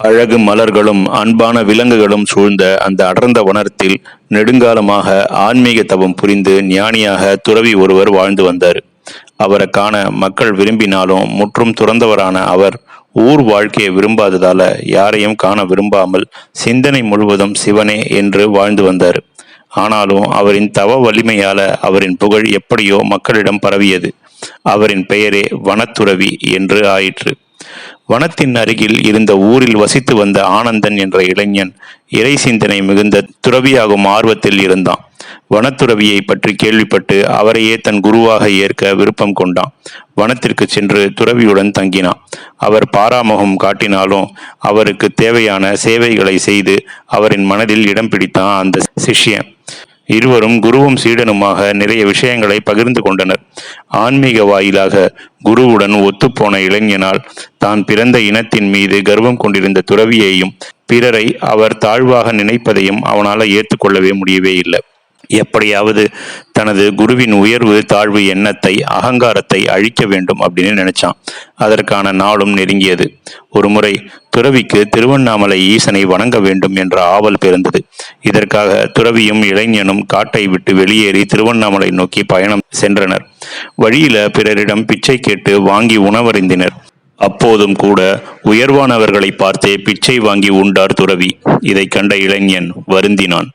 அழகு மலர்களும் அன்பான விலங்குகளும் சூழ்ந்த அந்த அடர்ந்த வனத்தில் நெடுங்காலமாக ஆன்மீக தவம் புரிந்து ஞானியாக துறவி ஒருவர் வாழ்ந்து வந்தார். அவரை காண மக்கள் விரும்பினாலும் முற்றும் துறந்தவரான அவர் ஊர் வாழ்க்கையை விரும்பாததால யாரையும் காண விரும்பாமல் சிந்தனை முழுவதும் சிவனே என்று வாழ்ந்து வந்தார். ஆனாலும் அவரின் தவ வலிமையால அவரின் புகழ் எப்படியோ மக்களிடம் பரவியது. அவரின் பெயரே வனத்துறவி என்று ஆயிற்று. வனத்தின் அருகில் இருந்த ஊரில் வசித்து வந்த ஆனந்தன் என்ற இளைஞன் இறை சிந்தனை மிகுந்த துறவியாகும் ஆர்வத்தில் இருந்தான். வனத்துறவியை பற்றி கேள்விப்பட்டு அவரையே தன் குருவாக ஏற்க விருப்பம் கொண்டான். வனத்திற்கு சென்று துறவியுடன் தங்கினான். அவர் பாராமுகம் காட்டினாலும் அவருக்கு தேவையான சேவைகளை செய்து அவரின் மனதில் இடம் பிடித்தான் அந்த சிஷ்யன். இருவரும் குருவும் சீடனுமாக நிறைய விஷயங்களை பகிர்ந்து கொண்டனர். ஆன்மீக வாயிலாக குருவுடன் ஒத்துப்போன இளைஞனால் தான் பிறந்த இனத்தின் மீது கர்வம் கொண்டிருந்த துறவியையும் பிறரை அவர் தாழ்வாக நினைப்பதையும் அவனால் ஏற்றுக்கொள்ளவே முடியவே இல்லை. எப்படியாவது தனது குருவின் உயர்வு தாழ்வு எண்ணத்தை அகங்காரத்தை அழிக்க வேண்டும் அப்படின்னு நினைச்சான். அதற்கான நாளும் நெருங்கியது. ஒருமுறை துறவிக்கு திருவண்ணாமலை ஈசனை வணங்க வேண்டும் என்ற ஆவல் பிறந்தது. இதற்காக துறவியும் இளைஞனும் காட்டை விட்டு வெளியேறி திருவண்ணாமலை நோக்கி பயணம் சென்றனர். வழியில பிறரிடம் பிச்சை கேட்டு வாங்கி உணவருந்தினர். அப்போதும் கூட உயர்வானவர்களை பார்த்தே பிச்சை வாங்கி உண்டார் துறவி. இதை கண்ட இளைஞன் வருந்தினான்.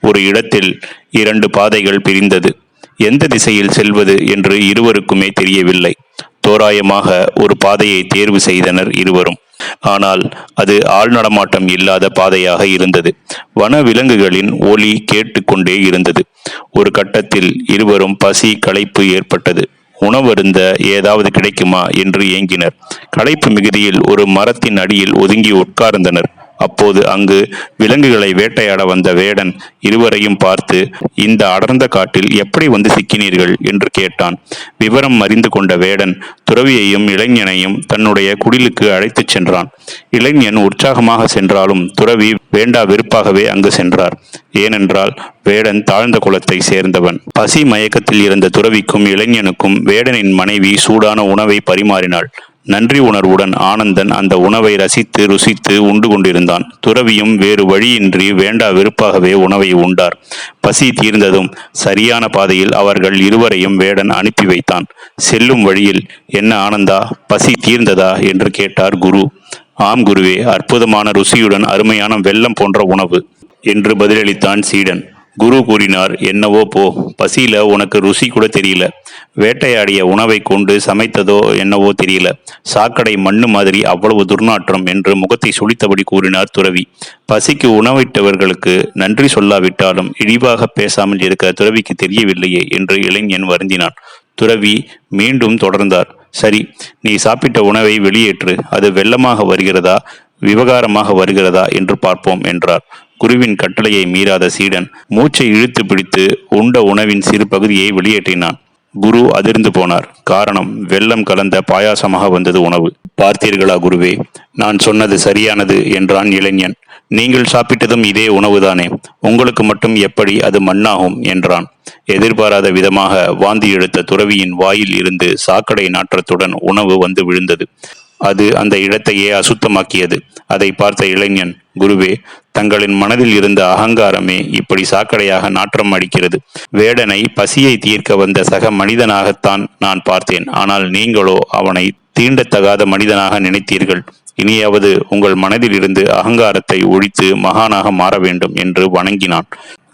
ஒரு இடத்தில் இரண்டு பாதைகள் பிரிந்தது. எந்த திசையில் செல்வது என்று இருவருக்குமே தெரியவில்லை. தோராயமாக ஒரு பாதையை தேர்வு செய்தனர் இருவரும். ஆனால் அது ஆள் நடமாட்டம் இல்லாத பாதையாக இருந்தது. வன விலங்குகளின் ஒலி கேட்டுக்கொண்டே இருந்தது. ஒரு கட்டத்தில் இருவரும் பசி களைப்பு ஏற்பட்டது. உணவருந்த ஏதாவது கிடைக்குமா? என்று ஏங்கினர். களைப்பு மிகுதியில் ஒரு மரத்தின் அடியில் ஒதுங்கி உட்கார்ந்தனர். அப்போது அங்கு விலங்குகளை வேட்டையாட வந்த வேடன் இருவரையும் பார்த்து இந்த அடர்ந்த காட்டில் எப்படி வந்து சிக்கினீர்கள்? என்று கேட்டான். விவரம் அறிந்து கொண்ட வேடன் துறவியையும் இளைஞனையும் தன்னுடைய குடிலுக்கு அழைத்துச் சென்றான். இளைஞன் உற்சாகமாக சென்றாலும் துறவி வேண்டா வெறுப்பாகவே அங்கு சென்றார். ஏனென்றால் வேடன் தாழ்ந்த குலத்தை சேர்ந்தவன். பசி மயக்கத்தில் இருந்த துறவிக்கும் இளைஞனுக்கும் வேடனின் மனைவி சூடான உணவை பரிமாறினாள். நன்றி உணர்வுடன் ஆனந்தன் அந்த உணவை ரசித்து ருசித்து உண்டு கொண்டிருந்தான். துறவியும் வேறு வழியின்றி வேண்டா வெறுப்பாகவே உணவை உண்டார். பசி தீர்ந்ததும் சரியான பாதையில் அவர்கள் இருவரையும் வேடன் அனுப்பி வைத்தான். செல்லும் வழியில் என்ன ஆனந்தா பசி தீர்ந்ததா? என்று கேட்டார் குரு. ஆம் குருவே அற்புதமான ருசியுடன் அருமையான வெள்ளம் போன்ற உணவு என்று பதிலளித்தான் சீடன். குரு கூறினார் என்னவோ போ பசியில உனக்கு ருசி கூட தெரியல. வேட்டையாடிய உணவை கொண்டு சமைத்ததோ என்னவோ தெரியல. சாக்கடை மண்ணு மாதிரி அவ்வளவு துர்நாற்றம் என்று முகத்தை சுளித்தபடி கூறினார் துறவி. பசிக்கு உணவிட்டவர்களுக்கு நன்றி சொல்லாவிட்டாலும் இழிவாக பேசாமல் இருக்க துறவிக்கு தெரியவில்லையே என்று இளைஞன் வருந்தினான். துறவி மீண்டும் தொடர்ந்தார். சரி நீ சாப்பிட்ட உணவை வெளியேற்று அது வெள்ளமாக வருகிறதா விவகாரமாக வருகிறதா என்று பார்ப்போம் என்றார். குருவின் கட்டளையை மீறாத சீடன் மூச்சை இழுத்து பிடித்து உண்ட உணவின் சிறு பகுதியை வெளியேற்றினான். குரு அதிர்ந்து போனார். காரணம் வெள்ளம் கலந்த பாயாசமாக வந்தது உணவு. பார்த்தீர்களா குருவே நான் சொன்னது சரியானது என்றான் இளைஞன். நீங்கள் சாப்பிட்டதும் இதே உணவுதானே உங்களுக்கு மட்டும் எப்படி அது மண்ணாகும் என்றான். எதிர்பாராத விதமாக வாந்தி எடுத்த துறவியின் வாயில் இருந்து சாக்கடை நாற்றத்துடன் உணவு வந்து விழுந்தது. அது அந்த இடத்தையே அசுத்தமாக்கியது. அதை பார்த்த இளைஞன் குருவே தங்களின் மனதில் இருந்த அகங்காரமே இப்படி சாக்கடையாக நாற்றம் அடிக்கிறது. வேடனை பசியை தீர்க்க வந்த சக மனிதனாகத்தான் நான் பார்த்தேன். ஆனால் நீங்களோ அவனை தீண்டத்தகாத மனிதனாக நினைத்தீர்கள். இனியாவது உங்கள் மனதில் இருந்து அகங்காரத்தை ஒழித்து மகானாக மாற வேண்டும் என்று வணங்கினான்.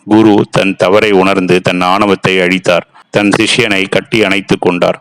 குரு தன் தவறை உணர்ந்து தன் ஆணவத்தை அழித்தார். தன் சிஷ்யனை கட்டி அணைத்துக் கொண்டார்.